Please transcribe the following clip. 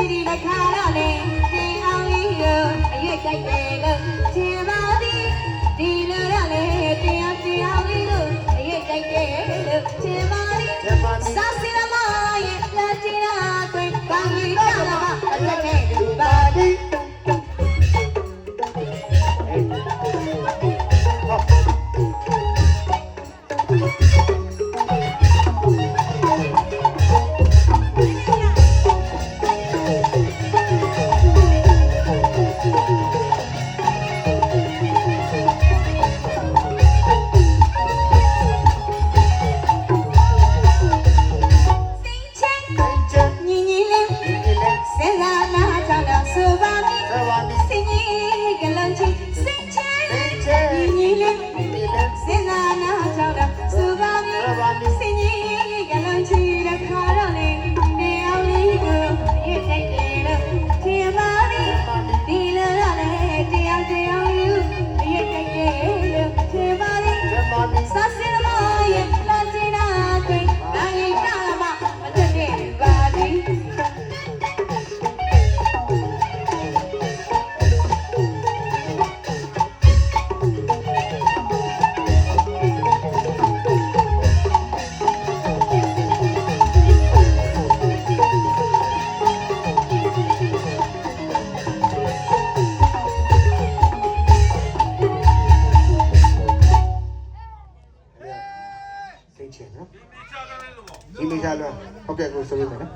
တခါတော့လေတင်အောင်လေးကိုအရွက်ကြိုက်တယ်လို့ချင်ပါသည်ဒီလိုတော့လေတင်အောင်တင်အောင်လေးကိုအရွက်ကြိုက်တယ်လို့ချင်ပါသည်လက်ပါသည်စာစီရမရဲ့လက်ချင်တာကွယ်ဘာကြီးကြလာအသက်နဲ့ Será Hindi masyado. Okay, gusto rin na.